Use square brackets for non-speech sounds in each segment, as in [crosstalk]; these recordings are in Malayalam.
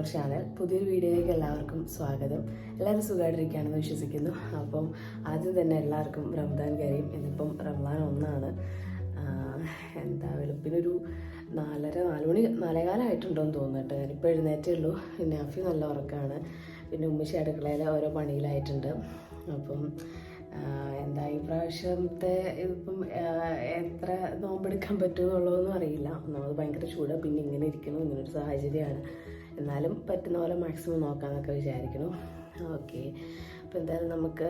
അവർ ചാനൽ പുതിയൊരു വീഡിയോയിലേക്ക് എല്ലാവർക്കും സ്വാഗതം. എല്ലാവരും സുഖമായിട്ടിരിക്കുകയാണെന്ന് വിശ്വസിക്കുന്നു. അപ്പം ആദ്യം തന്നെ എല്ലാവർക്കും റംദാൻ കരീം ഇന്നിപ്പം റംദാൻ ഒന്നാണ്. എന്താ വെളുപ്പിനൊരു നാലര നാല് മണി നാലേകാലമായിട്ടുണ്ടോയെന്ന് തോന്നുന്നു കേട്ടോ ഞാനിപ്പോൾ എഴുന്നേറ്റേ ഉള്ളൂ. അഫി നല്ല ഉറക്കമാണ് പിന്നെ ഉമ്മച്ചി അടുക്കളയിൽ ഓരോ പണിയിലായിട്ടുണ്ട്. അപ്പം എന്താ ഈ പ്രാവശ്യത്തെ ഇപ്പം എത്ര നോമ്പെടുക്കാൻ പറ്റുമെന്നുള്ളതൊന്നും അറിയില്ല. നമ്മൾ ഭയങ്കര ചൂട്. പിന്നെ ഇങ്ങനെ ഇരിക്കണം ഇങ്ങനൊരു സാഹചര്യമാണ്. എന്നാലും പറ്റുന്ന പോലെ മാക്സിമം നോക്കാമെന്നൊക്കെ വിചാരിക്കുന്നു. ഓക്കെ അപ്പോൾ എന്തായാലും നമുക്ക്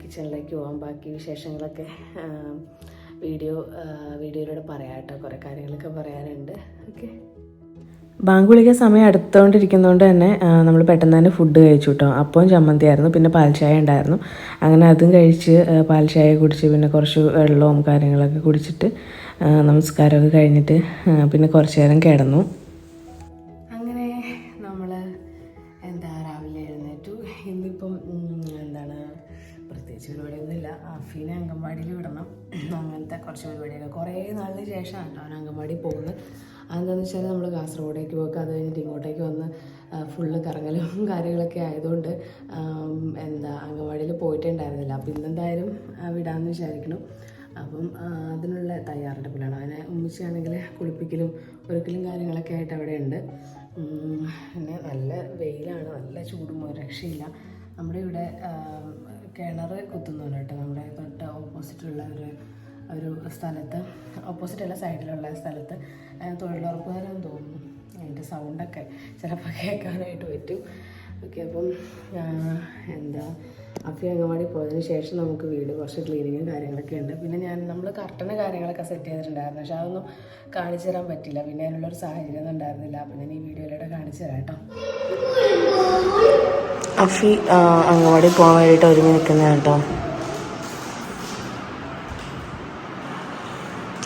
കിച്ചണിലേക്ക് പോകാം ബാക്കി വിശേഷങ്ങളൊക്കെ വീഡിയോ വീഡിയോയിലൂടെ പറയാം കേട്ടോ കുറേ കാര്യങ്ങളൊക്കെ പറയാനുണ്ട്. ഓക്കെ ബാങ്ക് വിളിക്കാൻ സമയം അടുത്തുകൊണ്ടിരിക്കുന്നതുകൊണ്ട് തന്നെ നമ്മൾ പെട്ടെന്ന് തന്നെ ഫുഡ് കഴിച്ചു കേട്ടോ അപ്പവും ചമ്മന്തിയായിരുന്നു പിന്നെ പാൽച്ചായ ഉണ്ടായിരുന്നു. അങ്ങനെ അതും കഴിച്ച് പാൽച്ചായ കുടിച്ച് പിന്നെ കുറച്ച് വെള്ളവും കാര്യങ്ങളൊക്കെ കുടിച്ചിട്ട് നമസ്കാരമൊക്കെ കഴിഞ്ഞിട്ട് പിന്നെ കുറച്ച് നേരം കിടന്നു. അതെന്താണെന്ന് വെച്ചാൽ നമ്മൾ കാസർഗോഡേക്ക് പോക്ക് അത് കഴിഞ്ഞിട്ട് ഇങ്ങോട്ടേക്ക് വന്ന് ഫുള്ള് കറങ്ങലും [laughs] കാര്യങ്ങളൊക്കെ ആയതുകൊണ്ട് എന്താ അംഗൻവാടിയിൽ പോയിട്ടേ ഉണ്ടായിരുന്നില്ല അപ്പം ഇന്നെന്തായാലും വിടാമെന്ന് വിചാരിക്കണം അപ്പം അതിനുള്ള തയ്യാറെടുപ്പിലാണ്. അതിനെ ഉമ്മിച്ചാണെങ്കിൽ കുളിപ്പിക്കലും ഒരുക്കലും കാര്യങ്ങളൊക്കെ ആയിട്ട് അവിടെ ഉണ്ട്. പിന്നെ നല്ല വെയിലാണ് നല്ല ചൂടും രക്ഷയില്ല. നമ്മുടെ ഇവിടെ കിണർ കുത്തുന്നുണ്ട് കേട്ടോ. നമ്മുടെ തൊട്ട് ഓപ്പോസിറ്റുള്ള ഒരു ഒരു സ്ഥലത്ത് ഓപ്പോസിറ്റ് അല്ല സൈഡിലുള്ള സ്ഥലത്ത്. തൊഴിലുറപ്പുകാരെന്ന് തോന്നുന്നു. അതിന്റെ സൗണ്ടൊക്കെ ചിലപ്പോൾ കേൾക്കാനായിട്ട് പറ്റും. ഓക്കെ അപ്പം എന്താ അഫി അംഗൻവാടി പോയതിന് ശേഷം നമുക്ക് വീട് കുറച്ച് ക്ലീനിങ്ങും കാര്യങ്ങളൊക്കെ ഉണ്ട്. പിന്നെ ഞാൻ നമ്മൾ കർട്ടന് കാര്യങ്ങളൊക്കെ സെറ്റ് ചെയ്തിട്ടുണ്ടായിരുന്നു. പക്ഷെ അതൊന്നും കാണിച്ചു തരാൻ പറ്റില്ല. പിന്നെ അതിനുള്ളൊരു സാഹചര്യം ഉണ്ടായിരുന്നില്ല. അപ്പം ഞാൻ ഈ വീഡിയോയിലൂടെ കാണിച്ചു തരാം കേട്ടോ. അഫി അംഗൻവാടി പോകാൻ വേണ്ടിയിട്ട് ഒരുങ്ങി നിൽക്കുന്നതാണ് കേട്ടോ.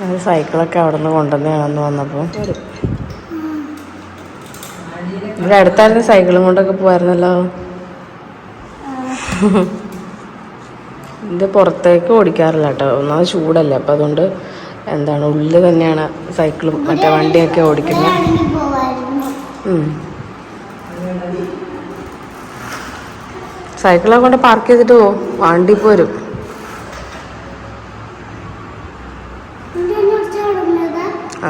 അത് സൈക്കിളൊക്കെ അവിടെ നിന്ന് കൊണ്ടുവന്നാണെന്ന് വന്നപ്പോൾ ഇവിടെ അടുത്തായിരുന്നു സൈക്കിളും കൊണ്ടൊക്കെ പോകായിരുന്നല്ലോ ഇത് പുറത്തേക്ക് ഓടിക്കാറില്ല കേട്ടോ. ഒന്നാമത് ചൂടല്ലേ അപ്പം അതുകൊണ്ട് എന്താണ് ഉള്ളിൽ തന്നെയാണ് സൈക്കിളും മറ്റേ വണ്ടിയൊക്കെ ഓടിക്കുന്നത് സൈക്കിളെ കൊണ്ട് പാർക്ക് ചെയ്തിട്ട് പോവും വണ്ടി പോരും.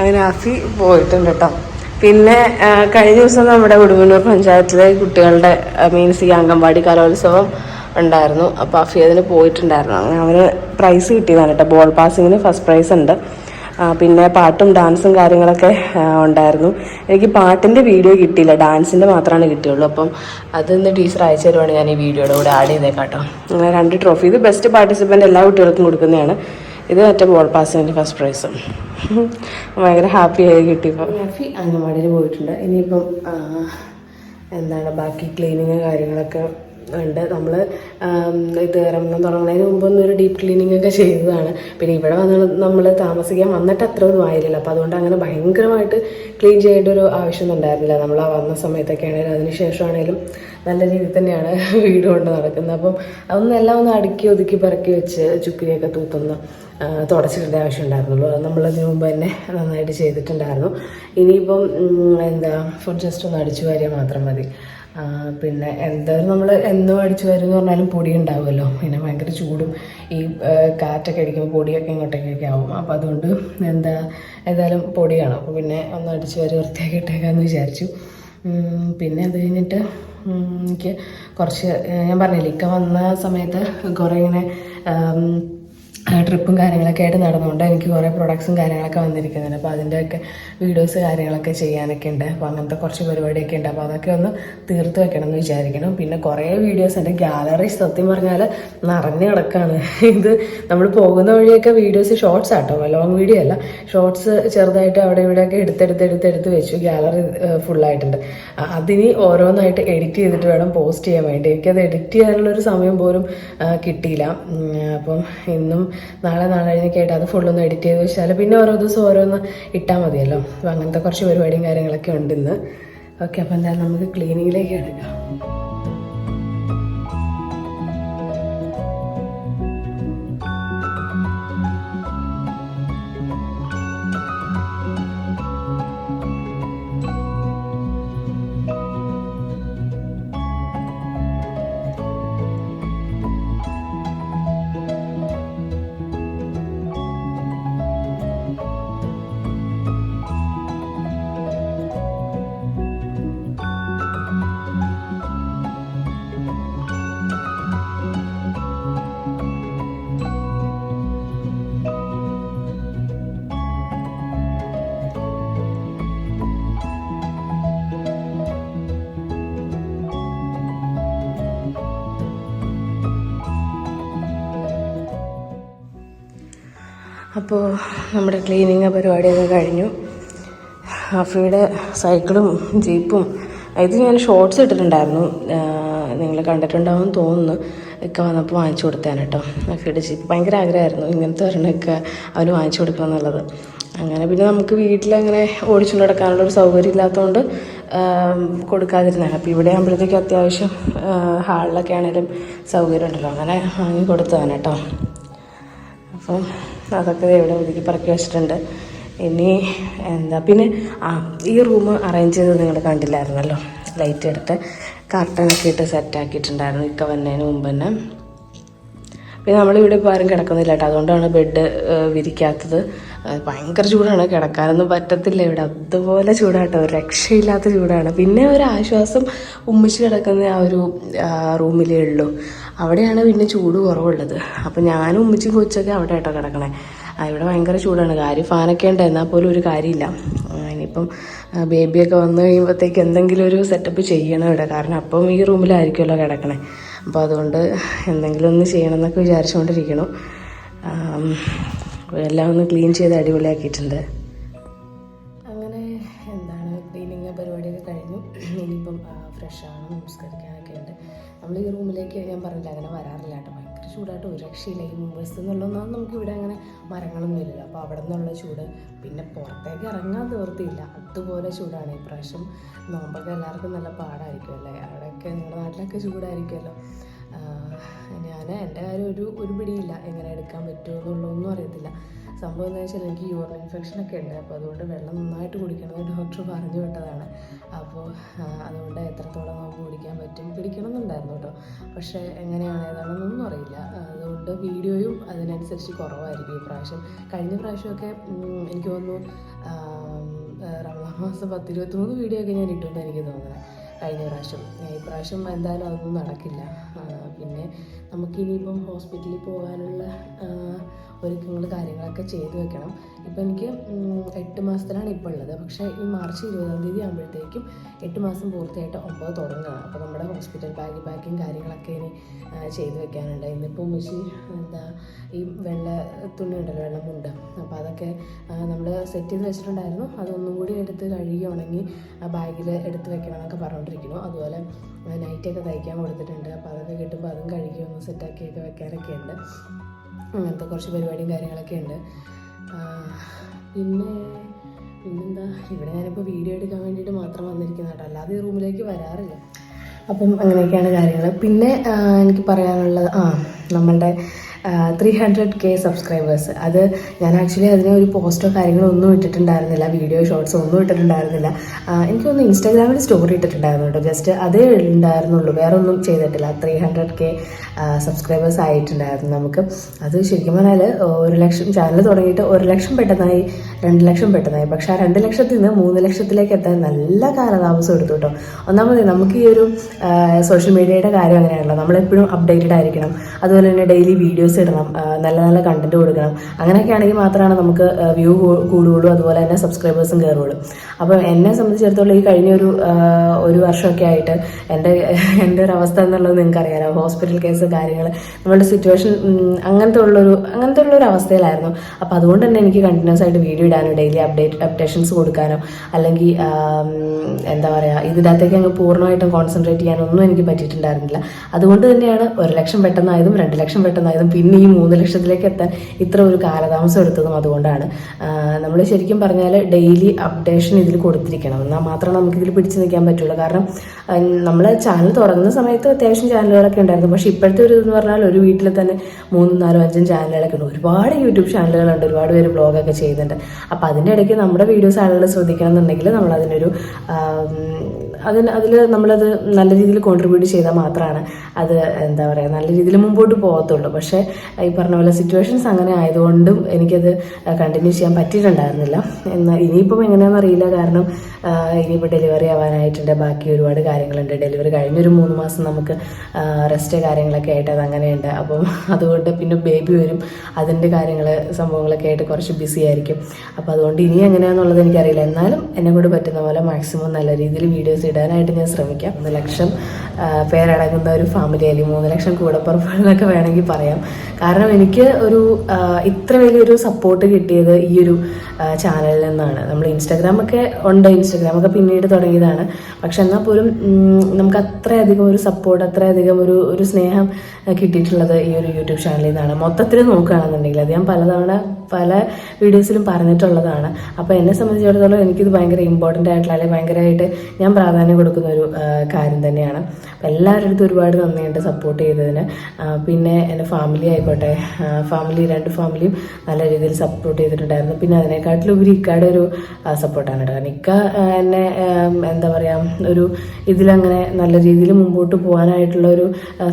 അങ്ങനെ പോയിട്ടുണ്ട് കേട്ടോ. പിന്നെ കഴിഞ്ഞ ദിവസം നമ്മുടെ ഉടുമ്പന്നൂർ പഞ്ചായത്തിലെ കുട്ടികളുടെ മീൻസ് ഈ അംഗൻവാടി കലോത്സവം ഉണ്ടായിരുന്നു. അപ്പോൾ അഫി അതിന് പോയിട്ടുണ്ടായിരുന്നു. അങ്ങനെ അവന് പ്രൈസ് കിട്ടിയതാണ് കേട്ടോ. ബോൾ പാസിങ്ങിന് ഫസ്റ്റ് പ്രൈസ് ഉണ്ട്. പിന്നെ പാട്ടും ഡാൻസും കാര്യങ്ങളൊക്കെ ഉണ്ടായിരുന്നു. എനിക്ക് പാട്ടിന്റെ വീഡിയോ കിട്ടിയില്ല. ഡാൻസിന്റെ മാത്രമാണ് കിട്ടിയുള്ളൂ. അപ്പം അതൊന്ന് ടീച്ചർ അയച്ചു തരുവാണ് ഞാൻ ഈ വീഡിയോയുടെ കൂടെ ആഡ് ചെയ്തേക്കാം കേട്ടോ അങ്ങനെ രണ്ട് ട്രോഫി. ഇത് ബെസ്റ്റ് പാർട്ടിസിപ്പന്റ് എല്ലാ കുട്ടികൾക്കും കൊടുക്കുന്നതാണ്. ഇത് മറ്റേ ബോൾ പാസിന്റെ ഫസ്റ്റ് പ്രൈസും ഭയങ്കര ഹാപ്പി ആയി കിട്ടിയപ്പോൾ ഹാപ്പി അംഗൻവാടിയിൽ പോയിട്ടുണ്ട്. ഇനിയിപ്പം എന്താണ് ബാക്കി ക്ലീനിങ് കാര്യങ്ങളൊക്കെ ഉണ്ട് നമ്മൾ ഇത് റമദാൻ തുടങ്ങുന്നതിന് മുമ്പ് ഒരു ഡീപ്പ് ക്ലീനിങ് ഒക്കെ ചെയ്തതാണ്. പിന്നെ ഇവിടെ വന്ന് നമ്മൾ താമസിക്കാൻ വന്നിട്ട് അത്ര ഒന്നും ആയില്ലല്ലോ. അപ്പോൾ അതുകൊണ്ട് അങ്ങനെ ഭയങ്കരമായിട്ട് ക്ലീൻ ചെയ്യേണ്ട ഒരു ആവശ്യമൊന്നും ഉണ്ടായിരുന്നില്ല. നമ്മൾ ആ വന്ന സമയത്തൊക്കെ ആണെങ്കിലും അതിന് ശേഷമാണെങ്കിലും നല്ല രീതിയിൽ തന്നെയാണ് [laughs] വീട് കൊണ്ട് നടക്കുന്നത്. അപ്പം അതൊന്നും എല്ലാം ഒന്ന് അടുക്കി ഒതുക്കി പറക്കി വെച്ച് ചുക്കിനെയൊക്കെ തൂത്തുന്ന തുടച്ചിടേണ്ട ആവശ്യം ഉണ്ടായിരുന്നുള്ളൂ. അത് നമ്മളതിന് മുമ്പ് തന്നെ നന്നായിട്ട് ചെയ്തിട്ടുണ്ടായിരുന്നു. ഇനിയിപ്പം എന്താ ഫുഡ് ജസ്റ്റ് ഒന്ന് അടിച്ചു വാരിയാൽ മാത്രം മതി. പിന്നെ എന്തായാലും നമ്മൾ എന്ന് അടിച്ചു വരും എന്ന് പറഞ്ഞാലും പൊടി ഉണ്ടാവുമല്ലോ പിന്നെ ഭയങ്കര ചൂടും. ഈ കാറ്റൊക്കെ അടിക്കുമ്പോൾ പൊടിയൊക്കെ ഇങ്ങോട്ടേക്കൊക്കെ ആവും. അപ്പോൾ അതുകൊണ്ട് എന്താ എന്തായാലും പൊടിയാണ് അപ്പോൾ പിന്നെ ഒന്ന് അടിച്ചു വരും വൃത്തിയാക്കി ഇട്ടേക്കാമെന്ന് വിചാരിച്ചു. പിന്നെ അത് കഴിഞ്ഞിട്ട് എനിക്ക് കുറച്ച് ഞാൻ പറഞ്ഞില്ലേ ഇക്ക വന്ന സമയത്ത് കുറേ ഇങ്ങനെ ട്രിപ്പും കാര്യങ്ങളൊക്കെ ആയിട്ട് നടന്നുകൊണ്ട് എനിക്ക് കുറേ പ്രൊഡക്ട്സും കാര്യങ്ങളൊക്കെ വന്നിരിക്കുന്നുണ്ട്. അപ്പോൾ അതിന്റെയൊക്കെ വീഡിയോസ് കാര്യങ്ങളൊക്കെ ചെയ്യാനൊക്കെ ഉണ്ട്. അപ്പോൾ അങ്ങനത്തെ കുറച്ച് പരിപാടിയൊക്കെ ഉണ്ട്. അപ്പോൾ അതൊക്കെ ഒന്ന് തീർത്ത് വെക്കണം എന്ന് വിചാരിക്കണം പിന്നെ കുറേ വീഡിയോസ് ഉണ്ട്. ഗാലറി സത്യം പറഞ്ഞാൽ നിറഞ്ഞു കിടക്കാണ്. ഇത് നമ്മൾ പോകുന്ന വഴിയൊക്കെ വീഡിയോസ് ഷോർട്സ് ആട്ടോ. ലോങ് വീഡിയോ അല്ല. ഷോർട്സ് ചെറുതായിട്ട് അവിടെ ഇവിടെയൊക്കെ എടുത്തെടുത്ത് എടുത്തെടുത്ത് വെച്ചു. ഗാലറി ഫുള്ളായിട്ടുണ്ട് അതിനി ഓരോന്നായിട്ട് എഡിറ്റ് ചെയ്തിട്ട് വേണം പോസ്റ്റ് ചെയ്യാൻ വേണ്ടി. എനിക്കത് എഡിറ്റ് ചെയ്യാനുള്ളൊരു സമയം പോലും കിട്ടിയില്ല. അപ്പം ഇന്നും നാളെ നാളെ കഴിഞ്ഞൊക്കെ ആയിട്ട് അത് ഫുള്ളൊന്ന് എഡിറ്റ് ചെയ്ത് വെച്ചാൽ പിന്നെ ഓരോ ദിവസം ഓരോന്ന് ഇട്ടാൽ മതിയല്ലോ. അപ്പം അങ്ങനത്തെ കുറച്ച് പരിപാടിയും കാര്യങ്ങളൊക്കെ ഉണ്ട് ഇന്ന് ഓക്കെ അപ്പം എന്തായാലും നമുക്ക് ക്ലീനിങ്ങിലേക്ക് എടുക്കാം അപ്പോൾ നമ്മുടെ ക്ലീനിങ് പരിപാടിയൊക്കെ കഴിഞ്ഞു. ഹാഫിയുടെ സൈക്കിളും ജീപ്പും ഇത് ഞാൻ ഷോർട്സ് ഇട്ടിട്ടുണ്ടായിരുന്നു. നിങ്ങൾ കണ്ടിട്ടുണ്ടാവുമെന്ന് തോന്നുന്നു. ഒക്കെ വന്നപ്പോൾ വാങ്ങിച്ചു കൊടുത്തേനെ കേട്ടോ. ഹാഫിയുടെ ജീപ്പ്. ഭയങ്കര ആഗ്രഹമായിരുന്നു ഇങ്ങനത്തെ ഒരെണ്ണമൊക്കെ അവന് വാങ്ങിച്ചു കൊടുക്കുക എന്നുള്ളത്. അങ്ങനെ പിന്നെ നമുക്ക് വീട്ടിലങ്ങനെ ഓടിച്ചുകൊണ്ട് നടക്കാനുള്ളൊരു സൗകര്യം ഇല്ലാത്തതുകൊണ്ട് കൊടുക്കാതിരുന്നതാണ്. അപ്പോൾ ഇവിടെ ആകുമ്പോഴത്തേക്ക് അത്യാവശ്യം ഹാളിലൊക്കെ ആണെങ്കിലും സൗകര്യം ഉണ്ടല്ലോ. അങ്ങനെ വാങ്ങി കൊടുത്തതാണ് കേട്ടോ. അപ്പം അതൊക്കെ ഇവിടെ ഒതുക്കി പറക്കി വെച്ചിട്ടുണ്ട്. ഇനി എന്താ പിന്നെ ആ ഈ റൂം അറേഞ്ച് ചെയ്ത് നിങ്ങൾ കണ്ടില്ലായിരുന്നല്ലോ. ലൈറ്റ് എടുത്ത് കർട്ടനൊക്കെ ഇട്ട് സെറ്റാക്കിയിട്ടുണ്ടായിരുന്നു ഇക്ക വന്നതിന് മുമ്പ് തന്നെ. പിന്നെ നമ്മളിവിടെ ഇപ്പോൾ ആരും കിടക്കുന്നില്ല കേട്ടോ. അതുകൊണ്ടാണ് ബെഡ് വിരിക്കാത്തത്. ഭയങ്കര ചൂടാണ്. കിടക്കാനൊന്നും പറ്റത്തില്ല ഇവിടെ. അതുപോലെ ചൂടാട്ടോ ഒരു രക്ഷയില്ലാത്ത ചൂടാണ്. പിന്നെ ഒരു ആശ്വാസം ഉമ്മിച്ച് കിടക്കുന്ന ആ ഒരു റൂമിലേ ഉള്ളൂ. അവിടെയാണ് പിന്നെ ചൂട് കുറവുള്ളത്. അപ്പം ഞാനും ഉമ്മച്ചും കൊച്ചൊക്കെ അവിടെ ആയിട്ടോ കിടക്കണേ. ഇവിടെ ഭയങ്കര ചൂടാണ്. കാര്യം ഫാനൊക്കെ ഉണ്ട്. എന്നാൽ പോലും ഒരു കാര്യമില്ല. ഇനിയിപ്പം ബേബിയൊക്കെ വന്നു കഴിയുമ്പോഴത്തേക്ക് എന്തെങ്കിലും ഒരു സെറ്റപ്പ് ചെയ്യണം ഇവിടെ. കാരണം അപ്പം ഈ റൂമിലായിരിക്കുമല്ലോ കിടക്കണേ. അപ്പോൾ അതുകൊണ്ട് എന്തെങ്കിലും ഒന്ന് ചെയ്യണം എന്നൊക്കെ വിചാരിച്ചുകൊണ്ടിരിക്കണം എല്ലാം ഒന്ന് ക്ലീൻ ചെയ്ത് അടിപൊളിയാക്കിയിട്ടുണ്ട്. ഇനിയിപ്പം ഫ്രഷാണ് നമസ്കരിക്കാനൊക്കെ ഉണ്ട്. നമ്മൾ ഈ റൂമിലേക്ക് ഞാൻ പറഞ്ഞില്ല അങ്ങനെ വരാറില്ല കേട്ടോ. ഭയങ്കര ചൂടായിട്ട് ഒരു രക്ഷയില്ല. ഈ മുമ്പേഴ്സ് എന്നുള്ളതൊന്നും നമുക്ക് ഇവിടെ അങ്ങനെ മരങ്ങളൊന്നും ഇല്ലല്ലോ അപ്പോൾ അവിടെ നിന്നുള്ള ചൂട്. പിന്നെ പുറത്തേക്ക് ഇറങ്ങാൻ നിവൃത്തിയില്ല. അതുപോലെ ചൂടാണ്. ഈ പ്രാവശ്യം നോമ്പൊക്കെ എല്ലാവർക്കും നല്ല പാടായിരിക്കും അല്ലേ? അവിടെയൊക്കെ നിങ്ങളുടെ നാട്ടിലൊക്കെ ചൂടായിരിക്കുമല്ലോ. ഞാൻ എന്റെ കാര്യം ഒരു ഒരു പിടിയില്ല. എങ്ങനെ എടുക്കാൻ പറ്റുമോ എന്നുള്ളതൊന്നും അറിയത്തില്ല. സംഭവം എന്താ വെച്ചാൽ എനിക്ക് യൂറിൻ ഇൻഫെക്ഷൻ ഒക്കെ ഉണ്ട്. അപ്പോൾ അതുകൊണ്ട് വെള്ളം നന്നായിട്ട് കുടിക്കണമെന്ന് ഡോക്ടർ പറഞ്ഞു വിട്ടതാണ്. അപ്പോൾ അതുകൊണ്ട് എത്രത്തോളം നമുക്ക് കുടിക്കാൻ പറ്റും പിടിക്കണമെന്നുണ്ടായിരുന്നു കേട്ടോ. പക്ഷേ എങ്ങനെയാണ് ഏതാണെന്നൊന്നും അറിയില്ല. അതുകൊണ്ട് വീഡിയോയും അതിനനുസരിച്ച് കുറവായിരിക്കും ഈ പ്രാവശ്യം. കഴിഞ്ഞ പ്രാവശ്യമൊക്കെ എനിക്ക് തോന്നുന്നു റമദാൻ മാസം പത്തിരുപത്തിമൂന്ന് വീഡിയോ ഒക്കെ ഞാൻ ഇട്ടുകൊണ്ട് എനിക്ക് തോന്നുന്നത് കഴിഞ്ഞ പ്രാവശ്യം. ഈ പ്രാവശ്യം എന്തായാലും അതൊന്നും നടക്കില്ല. പിന്നെ നമുക്കിനിയിപ്പം ഹോസ്പിറ്റലിൽ പോകാനുള്ള ഒരുക്കങ്ങൾ കാര്യങ്ങളൊക്കെ ചെയ്തു വെക്കണം. ഇപ്പം എനിക്ക് എട്ട് മാസത്തിലാണ് ഇപ്പോൾ ഉള്ളത്. പക്ഷേ ഈ മാർച്ച് ഇരുപതാം തീയതി ആകുമ്പോഴത്തേക്കും എട്ട് മാസം പൂർത്തിയായിട്ട് ഒമ്പത് തുടങ്ങുകയാണ്. അപ്പോൾ നമ്മുടെ ഹോസ്പിറ്റൽ ബാഗ് പാക്കിങ് കാര്യങ്ങളൊക്കെ ഇനി ചെയ്ത് വെക്കാനുണ്ട്. ഇന്നിപ്പോൾ മിഷി എന്താ ഈ വെള്ള തുണി ഉണ്ടല്ലോ വെള്ളമുണ്ട് അപ്പോൾ അതൊക്കെ നമ്മൾ സെറ്റ് ചെയ്ത് വെച്ചിട്ടുണ്ടായിരുന്നു. അതൊന്നും കൂടി എടുത്ത് കഴുകി ഉണങ്ങി ആ ബാഗിൽ എടുത്ത് വെക്കണം എന്നൊക്കെ പറഞ്ഞുകൊണ്ടിരിക്കുന്നു അതുപോലെ നൈറ്റൊക്കെ തയ്ക്കാൻ കൊടുത്തിട്ടുണ്ട്. അപ്പോൾ അതൊക്കെ കിട്ടുമ്പോൾ അതും കഴുകി ഒന്ന് സെറ്റാക്കിയൊക്കെ വെക്കാനൊക്കെ ഉണ്ട്. അങ്ങനത്തെ കുറച്ച് പരിപാടിയും കാര്യങ്ങളൊക്കെ ഉണ്ട്. പിന്നെ പിന്നെന്താ? ഇവിടെ ഞാനിപ്പോൾ വീഡിയോ എടുക്കാൻ വേണ്ടിയിട്ട് മാത്രം വന്നിരിക്കുന്ന കേട്ടോ. അല്ലാതെ ഈ റൂമിലേക്ക് വരാറില്ല. അപ്പം അങ്ങനെയൊക്കെയാണ് കാര്യങ്ങൾ പിന്നെ എനിക്ക് പറയാനുള്ളത് ആ നമ്മളുടെ ത്രീ ഹൺഡ്രഡ് കെ സബ്സ്ക്രൈബേഴ്സ് അത് ഞാൻ ആക്ച്വലി അതിനെ ഒരു പോസ്റ്റോ കാര്യങ്ങളോ ഒന്നും ഇട്ടിട്ടുണ്ടായിരുന്നില്ല വീഡിയോ ഷോർട്സോ ഒന്നും ഇട്ടിട്ടുണ്ടായിരുന്നില്ല. എനിക്കൊന്ന് ഇൻസ്റ്റാഗ്രാമിൽ സ്റ്റോറി ഇട്ടിട്ടുണ്ടായിരുന്നു കേട്ടോ. ജസ്റ്റ് അതേ ഉണ്ടായിരുന്നുള്ളൂ. വേറെ ഒന്നും ചെയ്തിട്ടില്ല ത്രീ ഹൺഡ്രഡ് കെ സബ്സ്ക്രൈബേഴ്സ് ആയിട്ടുണ്ടായിരുന്നു നമുക്ക്. അത് ശരിക്കും പറഞ്ഞാൽ ഒരു ലക്ഷം ചാനൽ തുടങ്ങിയിട്ട് ഒരു ലക്ഷം പെട്ടെന്നായി രണ്ട് ലക്ഷം പെട്ടെന്നായി. പക്ഷേ ആ രണ്ട് ലക്ഷത്തിൽ നിന്ന് മൂന്ന് ലക്ഷത്തിലേക്ക് എത്താൻ നല്ല കാലതാമസം എടുത്തു കേട്ടോ. ഒന്നാമത് നമുക്ക് ഈ ഒരു സോഷ്യൽ മീഡിയയുടെ കാര്യം അങ്ങനെയാണല്ലോ. നമ്മളെപ്പോഴും അപ്ഡേറ്റഡ് ആയിരിക്കണം. അതുപോലെ തന്നെ ഡെയിലി വീഡിയോസ് വീഡിയോസ് ഇടണം നല്ല നല്ല കണ്ടന്റ് കൊടുക്കണം. അങ്ങനെയൊക്കെ ആണെങ്കിൽ മാത്രമാണ് നമുക്ക് വ്യൂ കൂടുകയുള്ളൂ അതുപോലെ തന്നെ സബ്സ്ക്രൈബേഴ്സും കയറുകയുള്ളൂ. അപ്പോൾ എന്നെ സംബന്ധിച്ചിടത്തോളം ഈ കഴിഞ്ഞ ഒരു ഒരു വർഷമൊക്കെ ആയിട്ട് എന്റെ എന്റെ ഒരു അവസ്ഥ എന്നുള്ളത് നിങ്ങൾക്ക് അറിയാലോ. ഹോസ്പിറ്റൽ കേസ് കാര്യങ്ങൾ നമ്മളുടെ സിറ്റുവേഷൻ അങ്ങനത്തെ ഉള്ളൊരു അങ്ങനത്തെ ഉള്ളൊരു അവസ്ഥയിലായിരുന്നു. അപ്പോൾ അതുകൊണ്ട് തന്നെ എനിക്ക് കണ്ടിന്യൂസ് ആയിട്ട് വീഡിയോ ഇടാനോ ഡെയിലി അപ്ഡേറ്റ് അപ്ഡേഷൻസ് കൊടുക്കാനോ അല്ലെങ്കിൽ എന്താ പറയുക ഇതിനകത്തേക്ക് അങ്ങ് പൂർണമായിട്ടും കോൺസെൻട്രേറ്റ് ചെയ്യാനോ ഒന്നും എനിക്ക് പറ്റിയിട്ടുണ്ടായിരുന്നില്ല. അതുകൊണ്ട് തന്നെയാണ് ഒരു ലക്ഷം പെട്ടെന്നായതും രണ്ട് ലക്ഷം പെട്ടെന്നായതും പിന്നെ ഈ മൂന്ന് ലക്ഷത്തിലേക്ക് എത്താൻ ഇത്ര ഒരു കാലതാമസം എടുത്തതും അതുകൊണ്ടാണ്. നമ്മൾ ശരിക്കും പറഞ്ഞാൽ ഡെയിലി അപ്ഡേഷൻ ഇതിൽ കൊടുത്തിരിക്കണം. എന്നാൽ മാത്രമേ നമുക്ക് ഇതിൽ പിടിച്ചു നിൽക്കാൻ പറ്റുള്ളൂ. കാരണം നമ്മൾ ചാനൽ തുടങ്ങുന്ന സമയത്ത് അത്യാവശ്യം ചാനലുകളൊക്കെ ഉണ്ടായിരുന്നു. പക്ഷേ ഇപ്പോഴത്തെ ഒരു ഇതെന്ന് പറഞ്ഞാൽ ഒരു വീട്ടിൽ തന്നെ മൂന്നും നാലും അഞ്ചും ചാനലുകളൊക്കെ ഉണ്ട്. ഒരുപാട് യൂട്യൂബ് ചാനലുകളുണ്ട്. ഒരുപാട് പേര് ബ്ലോഗൊക്കെ ചെയ്യുന്നുണ്ട്. അപ്പോൾ അതിന്റെ ഇടയ്ക്ക് നമ്മുടെ വീഡിയോസ് ആളുകൾ ശ്രദ്ധിക്കണം എന്നുണ്ടെങ്കിൽ ആം, അതിന് അതിൽ നമ്മളത് നല്ല രീതിയിൽ കോൺട്രിബ്യൂട്ട് ചെയ്താൽ മാത്രമാണ് അത് എന്താ പറയുക നല്ല രീതിയിൽ മുമ്പോട്ട് പോകത്തുള്ളൂ. പക്ഷേ ഈ പറഞ്ഞ പോലെ സിറ്റുവേഷൻസ് അങ്ങനെ ആയതുകൊണ്ടും എനിക്കത് കണ്ടിന്യൂ ചെയ്യാൻ പറ്റിയിട്ടുണ്ടായിരുന്നില്ല. എന്നാൽ ഇനിയിപ്പം എങ്ങനെയാണെന്ന് അറിയില്ല. കാരണം ഇനിയിപ്പോൾ ഡെലിവറി ആവാനായിട്ടുണ്ട്. ബാക്കി ഒരുപാട് കാര്യങ്ങളുണ്ട്. ഡെലിവറി കഴിഞ്ഞൊരു മൂന്ന് മാസം നമുക്ക് റെസ്റ്റ് കാര്യങ്ങളൊക്കെ ആയിട്ട് അത് അങ്ങനെയുണ്ട്. അപ്പം അതുകൊണ്ട് പിന്നെ ബേബി വരും. അതിന്റെ കാര്യങ്ങൾ സംഭവങ്ങളൊക്കെ ആയിട്ട് കുറച്ച് ബിസി ആയിരിക്കും. അപ്പോൾ അതുകൊണ്ട് ഇനി എങ്ങനെയാണെന്നുള്ളത് എനിക്കറിയില്ല. എന്നാലും എന്നെ കൂടെ പറ്റുന്ന പോലെ മാക്സിമം നല്ല രീതിയിൽ വീഡിയോസ് ഇടാനായിട്ട് ഞാൻ ശ്രമിക്കാം. മൂന്ന് ലക്ഷം പേരടങ്ങുന്ന ഒരു ഫാമിലി അല്ലെങ്കിൽ മൂന്ന് ലക്ഷം കൂടപ്പുറപ്പുകളെന്നൊക്കെ വേണമെങ്കിൽ പറയാം. കാരണം എനിക്ക് ഒരു ഇത്ര വലിയൊരു സപ്പോർട്ട് കിട്ടിയത് ഈ ഒരു ചാനലിൽ നിന്നാണ്. നമ്മൾ ഇൻസ്റ്റാഗ്രാമൊക്കെ ഉണ്ട്. ഇൻസ്റ്റാഗ്രാമൊക്കെ പിന്നീട് തുടങ്ങിയതാണ്. പക്ഷെ എന്നാൽ പോലും നമുക്ക് അത്രയധികം ഒരു സപ്പോർട്ട് അത്രയധികം ഒരു ഒരു സ്നേഹം കിട്ടിയിട്ടുള്ളത് ഈ ഒരു യൂട്യൂബ് ചാനലിൽ നിന്നാണ്. മൊത്തത്തിൽ നോക്കുകയാണെന്നുണ്ടെങ്കിൽ അത് ഞാൻ പലതവണ പല വീഡിയോസിലും പറഞ്ഞിട്ടുള്ളതാണ്. അപ്പോൾ എന്നെ സംബന്ധിച്ചിടത്തോളം എനിക്കിത് ഭയങ്കര ഇമ്പോർട്ടന്റ് ആയിട്ടുള്ള അല്ലെങ്കിൽ ഭയങ്കരമായിട്ട് ഞാൻ പ്രാധാന്യം കൊടുക്കുന്ന ഒരു കാര്യം തന്നെയാണ്. എല്ലാവരുടെ ഒരുപാട് നന്നായിട്ട് സപ്പോർട്ട് ചെയ്തതിന്. പിന്നെ എന്റെ ഫാമിലി ആയിക്കോട്ടെ ഫാമിലി രണ്ട് ഫാമിലിയും നല്ല രീതിയിൽ സപ്പോർട്ട് ചെയ്തിട്ടുണ്ടായിരുന്നു. പിന്നെ അതിനെക്കാട്ടിലുപരി ഇക്കയുടെ ഒരു സപ്പോർട്ടാണ് കേട്ടോ. കാരണം ഇക്ക എന്നെ എന്താ പറയുക ഒരു ഇതിലങ്ങനെ നല്ല രീതിയിൽ മുമ്പോട്ട് പോകാനായിട്ടുള്ള ഒരു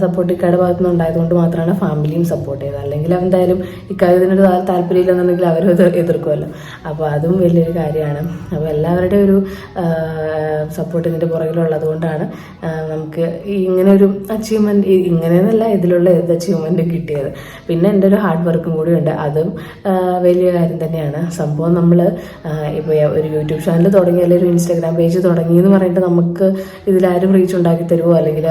സപ്പോർട്ട് ഇക്കയുടെ ഭാഗത്തു നിന്ന് ഉണ്ടായതുകൊണ്ട് മാത്രമാണ് ഫാമിലിയും സപ്പോർട്ട് ചെയ്തത്. അല്ലെങ്കിൽ എന്തായാലും ഇക്കാര്യം ഇതിനൊരു താല്പര്യമില്ലെന്നുണ്ടെങ്കിൽ അവരും ഇത് എതിർക്കുമല്ലോ. അപ്പോൾ അതും വലിയൊരു കാര്യമാണ്. അപ്പോൾ എല്ലാവരുടെയും ഒരു സപ്പോർട്ട് ഇതിന്റെ പുറകിലുള്ളത് കൊണ്ടാണ് നമുക്ക് ഇങ്ങനെ ഒരു അച്ചീവ്മെന്റ് ഇങ്ങനെയെന്നല്ല ഇതിലുള്ള ഏത് അച്ചീവ്മെന്റും കിട്ടിയത്. പിന്നെ എന്റെ ഒരു ഹാർഡ് വർക്കും കൂടി ഉണ്ട്. അതും വലിയ കാര്യം തന്നെയാണ്. സംഭവം നമ്മൾ ഇപ്പോൾ ഒരു യൂട്യൂബ് ചാനൽ തുടങ്ങി അല്ലെങ്കിൽ ഒരു ഇൻസ്റ്റാഗ്രാം പേജ് തുടങ്ങി എന്ന് പറഞ്ഞിട്ട് നമുക്ക് ഇതിലാരും റീച്ച് ഉണ്ടാക്കി തരുമോ അല്ലെങ്കിൽ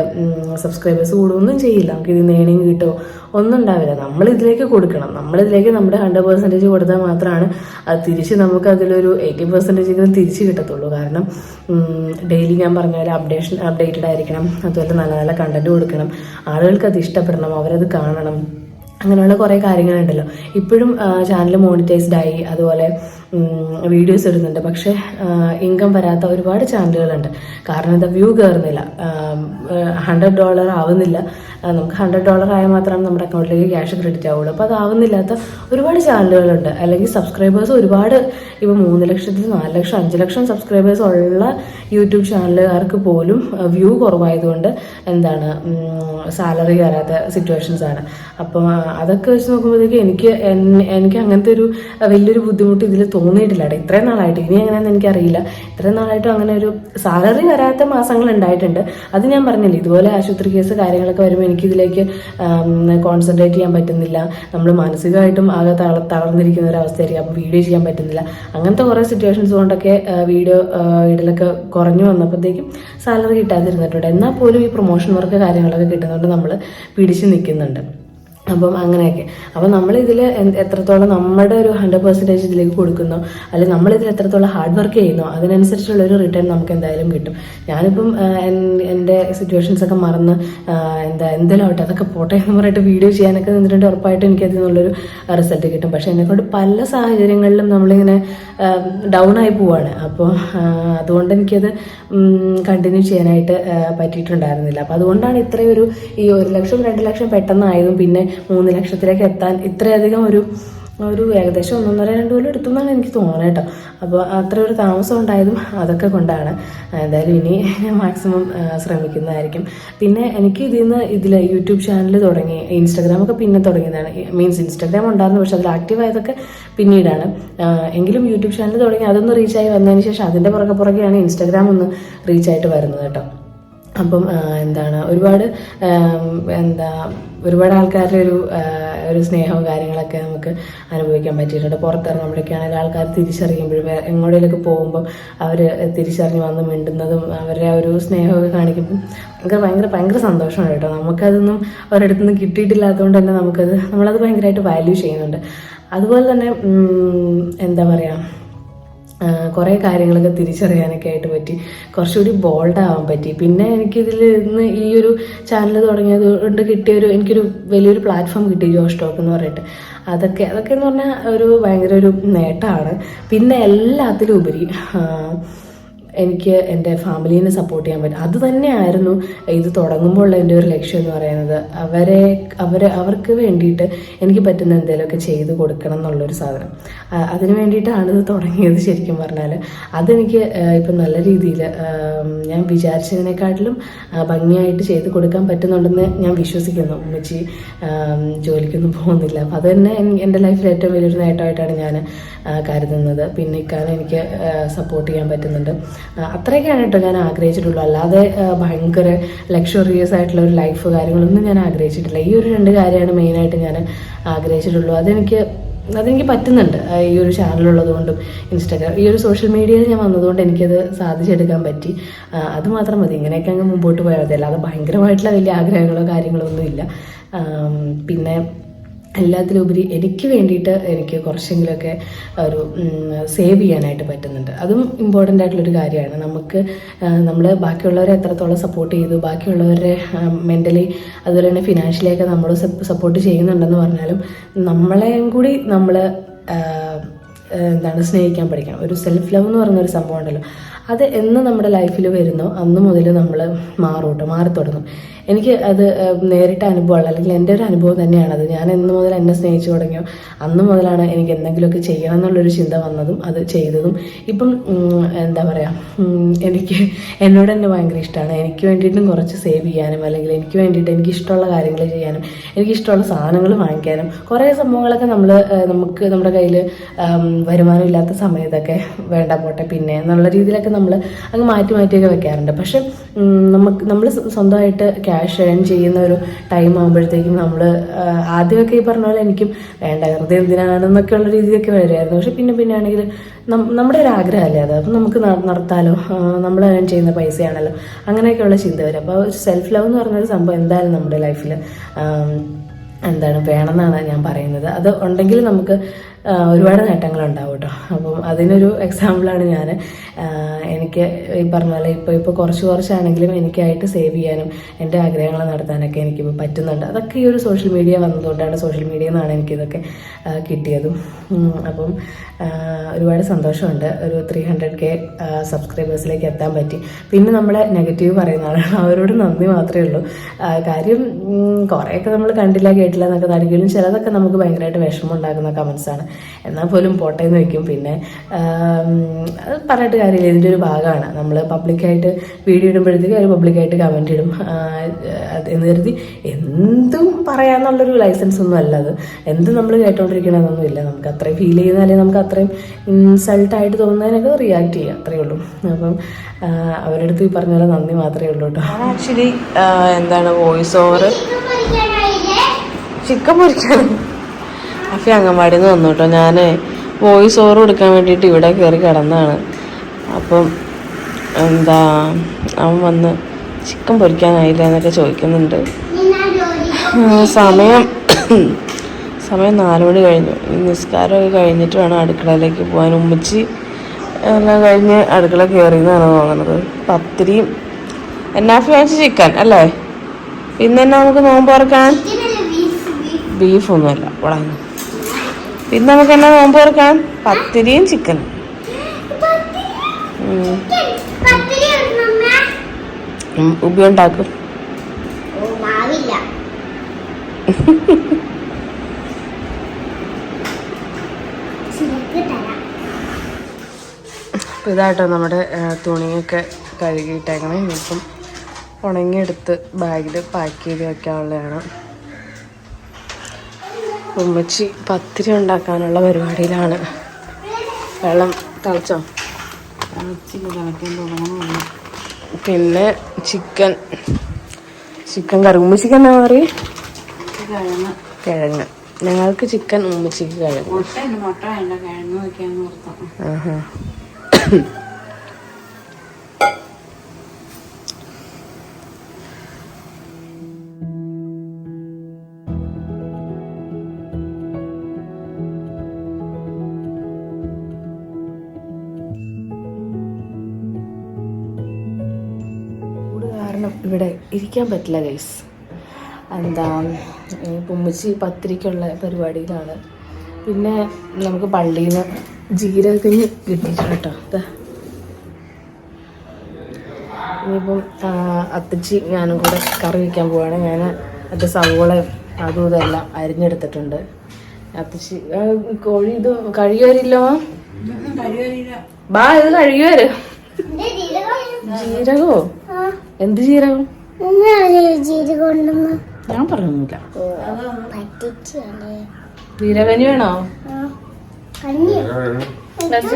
സബ്സ്ക്രൈബേഴ്സ് കൂടുകയൊന്നും ചെയ്യില്ല. നമുക്ക് ഇതിൽ നിന്ന് കിട്ടുമോ ഒന്നും ഉണ്ടാവില്ല. നമ്മൾ ഇതിലേക്ക് കൊടുക്കണം. നമ്മളിതിലേക്ക് നമ്മുടെ ഹൺഡ്രഡ് പെർസെന്റേജ് കൊടുത്താൽ മാത്രമാണ് അത് തിരിച്ച് നമുക്ക് അതിലൊരു എയ്റ്റി പെർസെന്റേജെങ്കിലും തിരിച്ച് കിട്ടത്തുള്ളൂ. കാരണം ഡെയിലി ഞാൻ പറഞ്ഞ പോലെ അപ്ഡേഷൻ അപ്ഡേറ്റഡ് ആയിരിക്കണം. അതുപോലെ നല്ല നല്ല കണ്ടന്റ് കൊടുക്കണം. ആളുകൾക്ക് അത് ഇഷ്ടപ്പെടണം. അവരത് കാണണം. അങ്ങനെയുള്ള കുറേ കാര്യങ്ങളുണ്ടല്ലോ. ഇപ്പോഴും ചാനൽ മോണിറ്റൈസ്ഡ് ആയി. അതുപോലെ വീഡിയോസ് ഇടുന്നുണ്ട്. പക്ഷേ ഇൻകം വരാത്ത ഒരുപാട് ചാനലുകളുണ്ട് കാരണം എന്താ വ്യൂ കയറുന്നില്ല ഹൺഡ്രഡ് ഡോളർ ആവുന്നില്ല. നമുക്ക് ഹൺഡ്രഡ് ഡോളർ ആയാൽ മാത്രമാണ് നമ്മുടെ അക്കൗണ്ടിലേക്ക് ക്യാഷ് ക്രെഡിറ്റ് ആവുള്ളൂ. അപ്പോൾ അതാവുന്നില്ലാത്ത ഒരുപാട് ചാനലുകളുണ്ട് അല്ലെങ്കിൽ സബ്സ്ക്രൈബേഴ്സ് ഒരുപാട് ഇപ്പോൾ മൂന്ന് ലക്ഷത്തിൽ നാല് ലക്ഷം അഞ്ച് ലക്ഷം സബ്സ്ക്രൈബേഴ്സ് ഉള്ള യൂട്യൂബ് ചാനലുകാർക്ക് പോലും വ്യൂ കുറവായതുകൊണ്ട് എന്താണ് സാലറി കയറാത്ത സിറ്റുവേഷൻസ് ആണ്. അപ്പം അതൊക്കെ വെച്ച് നോക്കുമ്പോഴത്തേക്ക് എനിക്ക് എനിക്ക് അങ്ങനത്തെ ഒരു വലിയൊരു ബുദ്ധിമുട്ട് ഇതിൽ തോന്നിയിട്ടില്ല ഇത്രയും നാളായിട്ട്. ഇനി എങ്ങനെയാണെന്ന് എനിക്കറിയില്ല. ഇത്രയും നാളായിട്ടും അങ്ങനെ ഒരു സാലറി വരാത്ത മാസങ്ങൾ ഉണ്ടായിട്ടുണ്ട്. അത് ഞാൻ പറഞ്ഞില്ല ഇതുപോലെ ആശുപത്രി കേസ് കാര്യങ്ങളൊക്കെ വരുമ്പോൾ എനിക്കിതിലേക്ക് കോൺസെൻട്രേറ്റ് ചെയ്യാൻ പറ്റുന്നില്ല. നമ്മൾ മാനസികമായിട്ടും ആകെ തള തളർന്നിരിക്കുന്ന ഒരു അവസ്ഥയായിരിക്കും അപ്പോൾ വീഡിയോ ചെയ്യാൻ പറ്റുന്നില്ല. അങ്ങനത്തെ കുറേ സിറ്റുവേഷൻസ് കൊണ്ടൊക്കെ വീഡിയോ ഇടലൊക്കെ കുറഞ്ഞു വന്നപ്പോഴത്തേക്കും സാലറി കിട്ടാതിരുന്നിട്ടുണ്ട്. എന്നാൽ പോലും ഈ പ്രൊമോഷൻ വർക്ക് കാര്യങ്ങളൊക്കെ കിട്ടുന്നതുകൊണ്ട് നമ്മൾ പിടിച്ചു നിൽക്കുന്നുണ്ട്. അപ്പം അങ്ങനെയൊക്കെ. അപ്പം നമ്മളിതിൽ എത്രത്തോളം നമ്മുടെ ഒരു ഹൺഡ്രഡ് പെർസെന്റേജ് ഇതിലേക്ക് കൊടുക്കുന്നോ അല്ലെങ്കിൽ നമ്മളിതിൽ എത്രത്തോളം ഹാർഡ് വർക്ക് ചെയ്യുന്നോ അതിനനുസരിച്ചുള്ള ഒരു റിട്ടേൺ നമുക്ക് എന്തായാലും കിട്ടും. ഞാനിപ്പം എന്റെ സിറ്റുവേഷൻസ് ഒക്കെ മറന്ന് എന്താ എന്തെങ്കിലും ആവട്ടെ അതൊക്കെ പോട്ടെ എന്ന് പറഞ്ഞിട്ട് വീഡിയോ ചെയ്യാനൊക്കെ നിന്നിട്ടുണ്ട് ഉറപ്പായിട്ടും എനിക്ക് അതിൽ നിന്നുള്ളൊരു റിസൾട്ട് കിട്ടും. പക്ഷേ എന്നെക്കൊണ്ട് പല സാഹചര്യങ്ങളിലും നമ്മളിങ്ങനെ ഡൗൺ ആയി പോവാണ്. അപ്പോൾ അതുകൊണ്ട് എനിക്കത് കണ്ടിന്യൂ ചെയ്യാനായിട്ട് പറ്റിയിട്ടുണ്ടായിരുന്നില്ല. അപ്പോൾ അതുകൊണ്ടാണ് ഇത്രയും ഒരു ഈ ഒരു ലക്ഷം രണ്ട് ലക്ഷം പെട്ടെന്നായതും പിന്നെ മൂന്ന് ലക്ഷത്തിലേക്ക് എത്താൻ ഇത്രയധികം ഒരു ഒരു ഏകദേശം ഒന്നൊന്നര രണ്ട് കൊല്ലം എടുത്തു എന്നാണ് എനിക്ക് തോന്നുന്നത് കേട്ടോ. അപ്പോൾ അത്ര ഒരു താമസം ഉണ്ടായതും അതൊക്കെ കൊണ്ടാണ്. എന്തായാലും ഇനി ഞാൻ മാക്സിമം ശ്രമിക്കുന്നതായിരിക്കും. പിന്നെ എനിക്ക് ഇതിൽ നിന്ന് ഇതിൽ യൂട്യൂബ് ചാനൽ തുടങ്ങി ഇൻസ്റ്റാഗ്രാമൊക്കെ പിന്നെ തുടങ്ങിയതാണ്. മീൻസ് ഇൻസ്റ്റാഗ്രാം ഉണ്ടായിരുന്നു പക്ഷെ അതിൽ ആക്റ്റീവ് ആയതൊക്കെ പിന്നീടാണ്. എങ്കിലും യൂട്യൂബ് ചാനൽ തുടങ്ങി അതൊന്ന് റീച്ചായി വന്നതിന് ശേഷം അതിന്റെ പുറകെ പുറകെയാണ് ഇൻസ്റ്റാഗ്രാം ഒന്ന് റീച്ചായിട്ട് വരുന്നത് കേട്ടോ. അപ്പം എന്താണ് ഒരുപാട് എന്താ ഒരുപാട് ആൾക്കാരുടെ ഒരു ഒരു സ്നേഹവും കാര്യങ്ങളൊക്കെ നമുക്ക് അനുഭവിക്കാൻ പറ്റിയിട്ടുണ്ട്. പുറത്തിറങ്ങുമ്പോഴൊക്കെയാണെങ്കിൽ ആൾക്കാർ തിരിച്ചറിയുമ്പോഴും എങ്ങോട്ടേലൊക്കെ പോകുമ്പോൾ അവർ തിരിച്ചറിഞ്ഞ് വന്ന് മിണ്ടുന്നതും അവരുടെ ഒരു സ്നേഹമൊക്കെ കാണിക്കുമ്പോൾ നമുക്ക് ഭയങ്കര ഭയങ്കര സന്തോഷമാണ് കേട്ടോ. നമുക്കതൊന്നും ഒരിടത്തു നിന്ന് കിട്ടിയിട്ടില്ലാത്തതുകൊണ്ട് തന്നെ നമുക്കത് നമ്മളത് ഭയങ്കരമായിട്ട് വാല്യൂ ചെയ്യുന്നുണ്ട്. അതുപോലെ തന്നെ എന്താ പറയുക കുറേ കാര്യങ്ങളൊക്കെ തിരിച്ചറിയാനൊക്കെ ആയിട്ട് പറ്റി. കുറച്ചുകൂടി ബോൾഡ് ആവാൻ പറ്റി. പിന്നെ എനിക്കിതിൽ ഇന്ന് ഈ ഒരു ചാനൽ തുടങ്ങിയത് കൊണ്ട് കിട്ടിയൊരു എനിക്കൊരു വലിയൊരു പ്ലാറ്റ്ഫോം കിട്ടി ജോഷ് ടോക്ക് എന്ന് പറഞ്ഞിട്ട്. അതൊക്കെ അതൊക്കെ എന്ന് പറഞ്ഞാൽ ഒരു ഭയങ്കര ഒരു നേട്ടമാണ് പിന്നെ എല്ലാത്തിലും ഉപരി എനിക്ക് എന്റെ ഫാമിലീനെ സപ്പോർട്ട് ചെയ്യാൻ പറ്റും. അത് തന്നെയായിരുന്നു ഇത് തുടങ്ങുമ്പോൾ എന്റെ ഒരു ലക്ഷ്യം എന്ന് പറയുന്നത്. അവരെ അവരെ അവർക്ക് വേണ്ടിയിട്ട് എനിക്ക് പറ്റുന്ന എന്തെങ്കിലുമൊക്കെ ചെയ്തു കൊടുക്കണം എന്നുള്ളൊരു സാധനം. അതിന് വേണ്ടിയിട്ടാണ് ഇത് തുടങ്ങിയത് ശരിക്കും പറഞ്ഞാൽ. അതെനിക്ക് ഇപ്പം നല്ല രീതിയിൽ ഞാൻ വിചാരിച്ചതിനെക്കാട്ടിലും ഭംഗിയായിട്ട് ചെയ്ത് കൊടുക്കാൻ പറ്റുന്നുണ്ടെന്ന് ഞാൻ വിശ്വസിക്കുന്നു. ഉമ്മച്ചി ജോലിക്കൊന്നും പോകുന്നില്ല. അപ്പം അത് തന്നെ എന്റെ ലൈഫിൽ ഏറ്റവും വലിയൊരു നേട്ടമായിട്ടാണ് ഞാൻ കരുതുന്നത്. പിന്നെ ഇക്കാലം എനിക്ക് സപ്പോർട്ട് ചെയ്യാൻ പറ്റുന്നുണ്ട്. അത്രയൊക്കെയാണ് കേട്ടോ ഞാൻ ആഗ്രഹിച്ചിട്ടുള്ളൂ. അല്ലാതെ ഭയങ്കര ലക്ഷറിയസ് ആയിട്ടുള്ള ഒരു ലൈഫ് കാര്യങ്ങളൊന്നും ഞാൻ ആഗ്രഹിച്ചിട്ടില്ല. ഈ ഒരു രണ്ട് കാര്യമാണ് മെയിനായിട്ട് ഞാൻ ആഗ്രഹിച്ചിട്ടുള്ളൂ. അതെനിക്ക് അതെനിക്ക് പറ്റുന്നുണ്ട് ഈ ഒരു ചാനലുള്ളത് കൊണ്ടും ഇൻസ്റ്റാഗ്രാം ഈ ഒരു സോഷ്യൽ മീഡിയയിൽ ഞാൻ വന്നതുകൊണ്ട് എനിക്കത് സാധിച്ചെടുക്കാൻ പറ്റി. അത് മാത്രം മതി. ഇങ്ങനെയൊക്കെ അങ്ങ് മുമ്പോട്ട് പോയാൽ മതി. അല്ലാതെ ഭയങ്കരമായിട്ടുള്ള വലിയ ആഗ്രഹങ്ങളോ കാര്യങ്ങളോ ഒന്നുമില്ല. പിന്നെ എല്ലാത്തിലുപരി എനിക്ക് വേണ്ടിയിട്ട് എനിക്ക് കുറച്ചെങ്കിലുമൊക്കെ ഒരു സേവ് ചെയ്യാനായിട്ട് പറ്റുന്നുണ്ട്. അതും ഇമ്പോർട്ടന്റ് ആയിട്ടുള്ളൊരു കാര്യമാണ്. നമുക്ക് നമ്മൾ ബാക്കിയുള്ളവരെ എത്രത്തോളം സപ്പോർട്ട് ചെയ്തു ബാക്കിയുള്ളവരെ മെന്റലി അതുപോലെ തന്നെ ഫിനാൻഷ്യലിയൊക്കെ നമ്മൾ സപ്പോർട്ട് ചെയ്യുന്നുണ്ടെന്ന് പറഞ്ഞാലും നമ്മളെയും കൂടി നമ്മൾ എന്താണ് സ്നേഹിക്കാൻ പഠിക്കണം. ഒരു സെൽഫ് ലവ് എന്ന് ഒരു സംഭവം ഉണ്ടല്ലോ. അത് എന്ന് നമ്മുടെ ലൈഫിൽ വരുന്നോ അന്ന് മുതൽ നമ്മൾ മാറും കേട്ടോ മാറി തുടങ്ങും എനിക്ക് അത് നേരിട്ട അനുഭവമാണ് അല്ലെങ്കിൽ എന്റെ ഒരു അനുഭവം തന്നെയാണ് അത്. ഞാൻ എന്ന് മുതൽ എന്നെ സ്നേഹിച്ചു തുടങ്ങിയോ? അന്ന് മുതലാണ് എനിക്ക് എന്തെങ്കിലുമൊക്കെ ചെയ്യണം എന്നുള്ളൊരു ചിന്ത വന്നതും അത് ചെയ്തതും. ഇപ്പം എന്താ പറയുക എനിക്ക് എന്നോട് തന്നെ ഭയങ്കര ഇഷ്ടമാണ് എനിക്ക് വേണ്ടിയിട്ടും കുറച്ച് സേവ് ചെയ്യാനും അല്ലെങ്കിൽ എനിക്ക് വേണ്ടിയിട്ട് എനിക്ക് ഇഷ്ടമുള്ള കാര്യങ്ങൾ ചെയ്യാനും എനിക്ക് ഇഷ്ടമുള്ള സാധനങ്ങൾ വാങ്ങിക്കാനും കുറേ സംഭവങ്ങളൊക്കെ നമ്മൾ നമുക്ക് നമ്മുടെ കയ്യിൽ വരുമാനം ഇല്ലാത്ത സമയത്തൊക്കെ വേണ്ട പോട്ടെ പിന്നെ എന്നുള്ള രീതിയിലൊക്കെ നമ്മൾ അങ്ങ് മാറ്റി മാറ്റിയൊക്കെ വെക്കാറുണ്ട്. പക്ഷെ നമുക്ക് നമ്മൾ സ്വന്തമായിട്ട് ക്യാഷ് ഏൺ ചെയ്യുന്ന ഒരു ടൈം ആകുമ്പോഴത്തേക്കും നമ്മൾ ആദ്യമൊക്കെ ഈ പറഞ്ഞ പോലെ എനിക്കും വേണ്ട വെറുതെ എന്തിനാണെന്നൊക്കെ ഉള്ള രീതിയൊക്കെ വരുമായിരുന്നു പക്ഷെ പിന്നെ പിന്നെ ആണെങ്കിൽ നമ്മുടെ ഒരു ആഗ്രഹമല്ലേ അത്? അപ്പം നമുക്ക് നടത്താലോ? നമ്മൾ ഏൺ ചെയ്യുന്ന പൈസയാണല്ലോ? അങ്ങനെയൊക്കെയുള്ള ചിന്ത വരും. അപ്പോൾ സെൽഫ് ലവ് എന്ന് പറഞ്ഞൊരു സംഭവം എന്തായാലും നമ്മുടെ ലൈഫിൽ എന്താണ് വേണമെന്നാണ് ഞാൻ പറയുന്നത്. അത് ഉണ്ടെങ്കിൽ നമുക്ക് ഒരുപാട് നേട്ടങ്ങൾ ഉണ്ടാവും കേട്ടോ. അപ്പം അതിനൊരു എക്സാമ്പിളാണ് ഞാൻ എനിക്ക് ഈ പറഞ്ഞ പോലെ ഇപ്പോൾ ഇപ്പോൾ കുറച്ച് കുറച്ചാണെങ്കിലും എനിക്കായിട്ട് സേവ് ചെയ്യാനും എന്റെ ആഗ്രഹങ്ങൾ നടത്താനൊക്കെ എനിക്കിപ്പോൾ പറ്റുന്നുണ്ട്. അതൊക്കെ ഈ ഒരു സോഷ്യൽ മീഡിയ വന്നതുകൊണ്ടാണ് സോഷ്യൽ മീഡിയയിൽ നിന്നാണ് എനിക്കിതൊക്കെ കിട്ടിയതും. അപ്പം ഒരുപാട് സന്തോഷമുണ്ട്. ഒരു ത്രീ ഹൺഡ്രഡ് കെ സബ്സ്ക്രൈബേഴ്സിലേക്ക് എത്താൻ പറ്റി. പിന്നെ നമ്മളെ നെഗറ്റീവ് പറയുന്ന ആളാണ്. അവരോട് നന്ദി മാത്രമേ ഉള്ളൂ. കാര്യം കുറേയൊക്കെ നമ്മൾ കണ്ടില്ല കേട്ടില്ല എന്നൊക്കെ നടിക്കലും ചിലതൊക്കെ നമുക്ക് ഭയങ്കരമായിട്ട് വിഷമം ഉണ്ടാക്കുന്ന കമൻസാണ് എന്നാൽ പോലും പോട്ടേന്ന് വയ്ക്കും. പിന്നെ അത് പറഞ്ഞിട്ട് കാര്യമില്ല ഇതിന്റെ ഒരു ഭാഗമാണ്. നമ്മൾ പബ്ലിക്കായിട്ട് വീഡിയോ ഇടുമ്പോഴത്തേക്ക് അവർ പബ്ലിക്കായിട്ട് കമന്റ് ഇടും. എന്ന് കരുതി എന്തും പറയാമെന്നുള്ളൊരു ലൈസൻസ് ഒന്നും അല്ല അത്. എന്ത് നമ്മൾ കേട്ടോണ്ടിരിക്കണമെന്നൊന്നും ഇല്ല. നമുക്ക് അത്രയും ഫീൽ ചെയ്യുന്ന അല്ലെങ്കിൽ നമുക്ക് അത്രയും ഇൻസൾട്ടായിട്ട് തോന്നുന്നതിനൊക്കെ റിയാക്ട് ചെയ്യാം. അത്രയേ ഉള്ളൂ. അപ്പം അവരുടെ അടുത്ത് ഈ പറഞ്ഞ പോലെ നന്ദി മാത്രമേ ഉള്ളൂ കേട്ടോ. ആക്ച്വലി എന്താണ് വോയിസ് ഓവർ ചിക്കൻ പൊരിക്കണം അഫി അംഗൻവാടിയിൽ വന്നു കേട്ടോ. ഞാൻ വോയിസ് ഓവർ കൊടുക്കാൻ വേണ്ടിയിട്ട് ഇവിടെ കയറി കിടന്നാണ്. അപ്പം എന്താ അവൻ വന്ന് ചിക്കൻ പൊരിക്കാനായില്ല എന്നൊക്കെ ചോദിക്കുന്നുണ്ട്. സമയം സമയം നാല് മണി കഴിഞ്ഞു. നിസ്കാരമൊക്കെ കഴിഞ്ഞിട്ട് വേണം അടുക്കളയിലേക്ക് പോകാൻ. ഉമ്മച്ചി എല്ലാം കഴിഞ്ഞ് അടുക്കള കയറിയെന്നാണ് തോന്നുന്നത്. പത്തിരിയും എന്നാ വാങ്ങിച്ച ചിക്കൻ അല്ലേ? പിന്നെ എന്നാ നമുക്ക് നോമ്പ് തുറക്കാൻ? ബീഫൊന്നുമല്ല വളങ്ങും പിന്നെ നമുക്ക് എന്നാ നോമ്പ് തുറക്കാൻ? പത്തിരിയും ചിക്കനും ഉം. ഉം, ഉബി ഉണ്ടാക്കും ഇതാട്ടോ നമ്മുടെ തുണിയൊക്കെ കഴുകിയിട്ടേക്കണേ. ഇനിയിപ്പം ഉണങ്ങിയെടുത്ത് ബാഗിൽ പാക്ക് ചെയ്ത് വെക്കാനുള്ളതാണ്. ഉമ്മച്ചി പത്തിരി ഉണ്ടാക്കാനുള്ള പരിപാടിയിലാണ്. വെള്ളം തിളച്ചോ? പിന്നെ ചിക്കൻ. ചിക്കൻ കറി. ഉമ്മച്ചിക്ക് എന്നാ പറയും കിഴങ്ങ്. ഞങ്ങൾക്ക് ചിക്കൻ ഉമ്മച്ചിക്ക് കിഴങ്ങ്. മുട്ട മുട്ട വേണ്ട. കിഴങ്ങ് വെക്കാന്ന് ഓർത്തു ഇവിടെ ഇരിക്കാൻ പറ്റില്ല ഗൈസ് എന്താ ഈ പുമ്മച്ചി പത്തിരിക്കുള്ള പരിപാടിയിലാണ്. പിന്നെ നമുക്ക് പള്ളിയിൽ നിന്ന് ജീരകഞ്ഞ് കിട്ടിയിട്ടുണ്ട് കേട്ടോ. ഇനിയിപ്പം അത്തച്ചി ഞാനും കൂടെ കറി വയ്ക്കാൻ പോവാണ്. ഞാൻ മറ്റേ സവോളയും അതും ഇതെല്ലാം അരിഞ്ഞെടുത്തിട്ടുണ്ട്. അത്തച്ചി കോഴി ഇത് കഴുകരില്ലോ ബാ ഇത് കഴുകര ജീരകോ? എന്ത് ജീരകം? ഞാൻ പറയുന്നില്ല ജീരകഞ്ഞി വേണോ?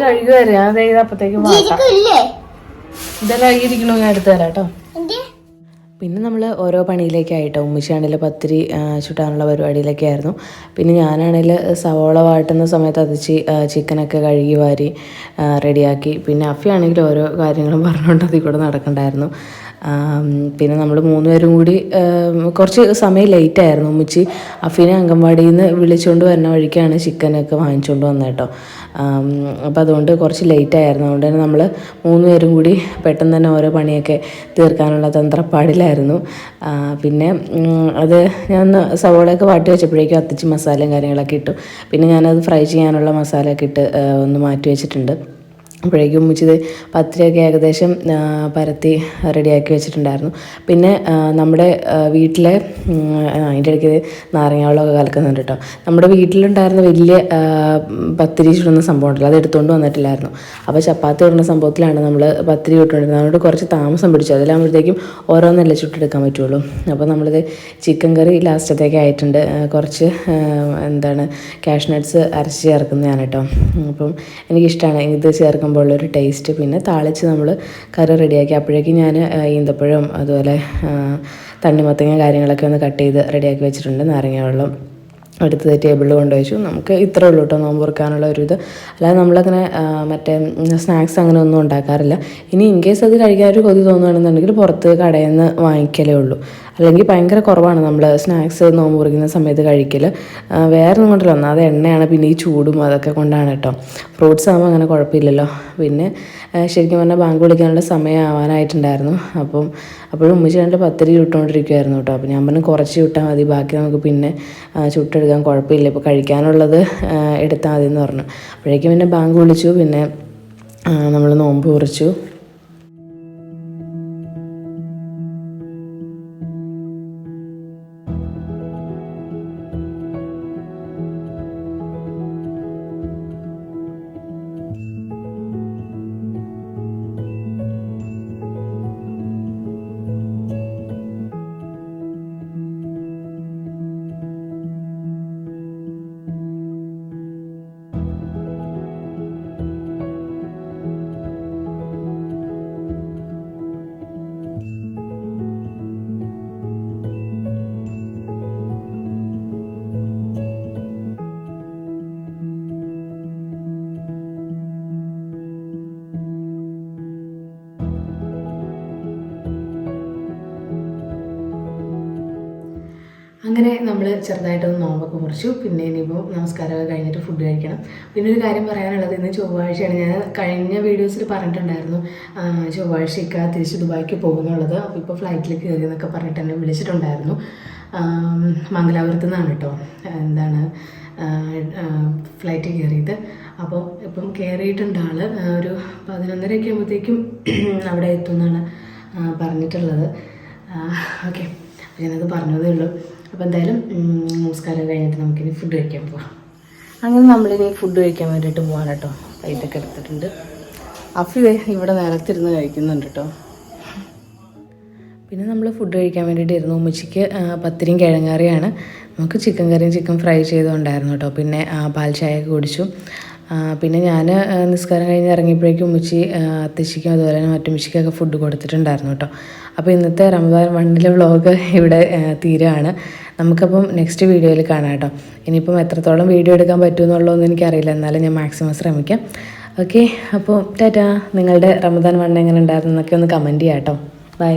കഴുകി വരും അപ്പത്തേക്ക് ഇതെല്ലാം കഴുകിയിരിക്കണോ ഞാൻ എടുത്തു തരാം കേട്ടോ. പിന്നെ നമ്മൾ ഓരോ പണിയിലേക്കായിട്ടോ. ഉമ്മച്ചാണെങ്കിൽ പത്തിരി ചുട്ടാനുള്ള പരിപാടിയിലൊക്കെ ആയിരുന്നു. പിന്നെ ഞാനാണെങ്കിൽ സവോള വാട്ടുന്ന സമയത്ത് അതിച്ച് ചിക്കനൊക്കെ കഴുകി വാരി റെഡിയാക്കി. പിന്നെ അഫിയാണെങ്കിൽ ഓരോ കാര്യങ്ങളും പറഞ്ഞുകൊണ്ട് അതിൽ കൂടെ നടക്കണ്ടായിരുന്നു. പിന്നെ നമ്മൾ മൂന്നുപേരും കൂടി കുറച്ച് സമയം ലേറ്റ് ആയിരുന്നു. അഫീനെ അംഗൻവാടിയിൽ നിന്ന് വിളിച്ചുകൊണ്ട് വരുന്ന വഴിക്കാണ് ചിക്കനൊക്കെ വാങ്ങിച്ചുകൊണ്ട് വന്നത് കേട്ടോ അപ്പോൾ അതുകൊണ്ട് കുറച്ച് ലേറ്റ് ആയിരുന്നു. അതുകൊണ്ട് തന്നെ നമ്മൾ മൂന്നുപേരും കൂടി പെട്ടെന്ന് തന്നെ ഓരോ പണിയൊക്കെ തീർക്കാനുള്ള തന്ത്രപ്പാടിലായിരുന്നു. പിന്നെ അത് ഞാൻ സവോളയൊക്കെ വാട്ടി വെച്ചപ്പോഴേക്കും അത്തിച്ച് മസാലയും കാര്യങ്ങളൊക്കെ ഇട്ടു. പിന്നെ ഞാനത് ഫ്രൈ ചെയ്യാനുള്ള മസാലയൊക്കെ ഇട്ട് ഒന്ന് മാറ്റി വെച്ചിട്ടുണ്ട്. അപ്പോഴേക്കും ഉമ്മിച്ചിത് പത്തിരിയൊക്കെ ഏകദേശം പരത്തി റെഡിയാക്കി വെച്ചിട്ടുണ്ടായിരുന്നു. പിന്നെ നമ്മുടെ വീട്ടിലെ അതിന്റെ ഇടയ്ക്ക് നാരങ്ങാവെള്ളമൊക്കെ നാരങ്ങ വെള്ളമൊക്കെ കലക്കുന്നുണ്ട് കേട്ടോ. നമ്മുടെ വീട്ടിലുണ്ടായിരുന്ന വലിയ പത്തിരി ചുടുന്ന സംഭവം ഉണ്ടല്ലോ അത് എടുത്തുകൊണ്ട് വന്നിട്ടില്ലായിരുന്നു. അപ്പോൾ ചപ്പാത്തി ഇടുന്ന സംഭവത്തിലാണ് നമ്മൾ പത്തിരി ചുട്ടുകൊണ്ടിരുന്നത്. അതുകൊണ്ട് കുറച്ച് താമസം പിടിച്ചു. അതിലാകുമ്പോഴത്തേക്കും ഓരോന്നല്ലേ ചുട്ടെടുക്കാൻ പറ്റുള്ളൂ. അപ്പോൾ നമ്മളിത് ചിക്കൻ കറി ലാസ്റ്റത്തേക്ക് ആയിട്ടുണ്ട്. കുറച്ച് എന്താണ് കാഷ് നട്ട്സ് അരച്ച് ചേർക്കുന്നതാണ് കേട്ടോ. അപ്പം എനിക്കിഷ്ടമാണ് ഇത് ചേർക്കുമ്പോൾ. ഉള്ളൊരു ടേസ്റ്റ് പിന്നെ താളിച്ച് നമ്മൾ കറി റെഡിയാക്കി അപ്പോഴേക്കും ഞാൻ ഈന്തപ്പഴം അതുപോലെ തണ്ണിമത്തങ്ങ കാര്യങ്ങളൊക്കെ ഒന്ന് കട്ട് ചെയ്ത് റെഡിയാക്കി വെച്ചിട്ടുണ്ട്. നാരങ്ങ വെള്ളം അടുത്തത് ടേബിളിൽ കൊണ്ടുവച്ചു. നമുക്ക് ഇത്രേ ഉള്ളൂ കേട്ടോ നോമ്പ് തുറക്കാനുള്ള ഒരു ഇത്. അല്ലാതെ നമ്മളങ്ങനെ മറ്റേ സ്നാക്സ് അങ്ങനെ ഒന്നും ഉണ്ടാക്കാറില്ല. ഇനി ഇൻ കേസ് അത് കഴിക്കാൻ ഒരു കൊതി തോന്നുകയാണെന്നുണ്ടെങ്കിൽ പുറത്ത് കടയിൽ നിന്ന് വാങ്ങിക്കലേ ഉള്ളൂ. അല്ലെങ്കിൽ ഭയങ്കര കുറവാണ് നമ്മൾ സ്നാക്സ് നോമ്പ് കുറിക്കുന്ന സമയത്ത് കഴിക്കൽ വേറെ ഒന്നും കൊണ്ടല്ല. ഒന്നാമത് എണ്ണയാണ് പിന്നെ ഈ ചൂടും അതൊക്കെ കൊണ്ടാണ് കേട്ടോ ഫ്രൂട്ട്സ് ആകുമ്പോൾ അങ്ങനെ കുഴപ്പമില്ലല്ലോ. പിന്നെ ശരിക്കും പറഞ്ഞാൽ ബാങ്ക് വിളിക്കാനുള്ള സമയം ആവാനായിട്ടുണ്ടായിരുന്നു അപ്പം അപ്പോഴും ഉമ്മ ചേട്ടൻ പത്തിരി ചുട്ടുകൊണ്ടിരിക്കുമായിരുന്നു കേട്ടോ അപ്പോൾ ഞാൻ പറഞ്ഞു കുറച്ച് ചുട്ടാൽ മതി ബാക്കി നമുക്ക് പിന്നെ ചുട്ടെടുക്കാൻ കുഴപ്പമില്ല. ഇപ്പോൾ കഴിക്കാനുള്ളത് എടുത്താൽ മതി എന്ന് പറഞ്ഞു. അപ്പോഴേക്കും പിന്നെ ബാങ്ക് വിളിച്ചു. പിന്നെ നമ്മൾ നോമ്പ് കുറിച്ചു ചെറുതായിട്ടൊന്ന് നോമ്പൊക്കെ മുറിച്ചു. പിന്നെ ഇനിയിപ്പോൾ നമസ്കാരമൊക്കെ കഴിഞ്ഞിട്ട് ഫുഡ് കഴിക്കണം. പിന്നെ ഒരു കാര്യം പറയാനുള്ളത്. ഇന്ന് ചൊവ്വാഴ്ചയാണ്. ഞാൻ കഴിഞ്ഞ വീഡിയോസിൽ പറഞ്ഞിട്ടുണ്ടായിരുന്നു. ചൊവ്വാഴ്ചയ്ക്ക് തിരിച്ച് ദുബായിക്ക് പോകുന്നുള്ളത്. അപ്പോൾ ഇപ്പോൾ ഫ്ലൈറ്റിൽ കയറി എന്നൊക്കെ പറഞ്ഞിട്ട് എന്നെ വിളിച്ചിട്ടുണ്ടായിരുന്നു. മംഗലാപുരത്ത് നിന്നാണ് കേട്ടോ എന്താണ്? ഫ്ലൈറ്റ് കയറിയത്. അപ്പോൾ ഇപ്പം കയറിയിട്ടുണ്ട് ആൾ ഒരു പതിനൊന്നരയൊക്കെ ആകുമ്പോഴത്തേക്കും അവിടെ എത്തുമെന്നാണ് പറഞ്ഞിട്ടുള്ളത്. ഓക്കെ. ഞാനത് പറഞ്ഞതേ ഉള്ളൂ. അപ്പോൾ എന്തായാലും നമസ്കാരം കഴിഞ്ഞിട്ട് നമുക്കിനി ഫുഡ് കഴിക്കാൻ പോവാം. അങ്ങനെ നമ്മളിനി ഫുഡ് കഴിക്കാൻ വേണ്ടിയിട്ട് പോകാൻ കേട്ടോ പ്ലേറ്റൊക്കെ എടുത്തിട്ടുണ്ട്. അഫി ഇവിടെ നിലത്തിരുന്ന് കഴിക്കുന്നുണ്ട് കേട്ടോ പിന്നെ നമ്മൾ ഫുഡ് കഴിക്കാൻ വേണ്ടിയിട്ട് ഇരുന്നു ഉമ്മച്ചിക്ക് പത്തിരിയും കിഴങ്ങറിയാണ്. നമുക്ക് ചിക്കൻ കറിയും ചിക്കൻ ഫ്രൈ ചെയ്തുകൊണ്ടായിരുന്നു കേട്ടോ പിന്നെ പാൽ ചായ ഒക്കെ കുടിച്ചു പിന്നെ ഞാൻ നിസ്കാരം കഴിഞ്ഞ് ഇറങ്ങിയപ്പോഴേക്കും ഉമ്മച്ചി അത്തശ്ശിക്കും അതുപോലെ തന്നെ മറ്റുമ്മച്ചിക്കൊക്കെ ഫുഡ് കൊടുത്തിട്ടുണ്ടായിരുന്നു കേട്ടോ അപ്പോൾ ഇന്നത്തെ റമദാൻ വണ്ണിലെ വ്ളോഗ് ഇവിടെ തീരുകയാണ് നമുക്കപ്പം നെക്സ്റ്റ് വീഡിയോയിൽ കാണാം കേട്ടോ. ഇനിയിപ്പം എത്രത്തോളം വീഡിയോ എടുക്കാൻ പറ്റുമെന്നുള്ളതൊന്നും എനിക്കറിയില്ല. എന്നാലും ഞാൻ മാക്സിമം ശ്രമിക്കാം. ഓക്കെ അപ്പോൾ ടാറ്റാ നിങ്ങളുടെ റമദാൻ വണ്ണ എങ്ങനെ ഉണ്ടായിരുന്നു എന്നൊക്കെ ഒന്ന് കമന്റ് ചെയ്യാം കേട്ടോ. ബൈ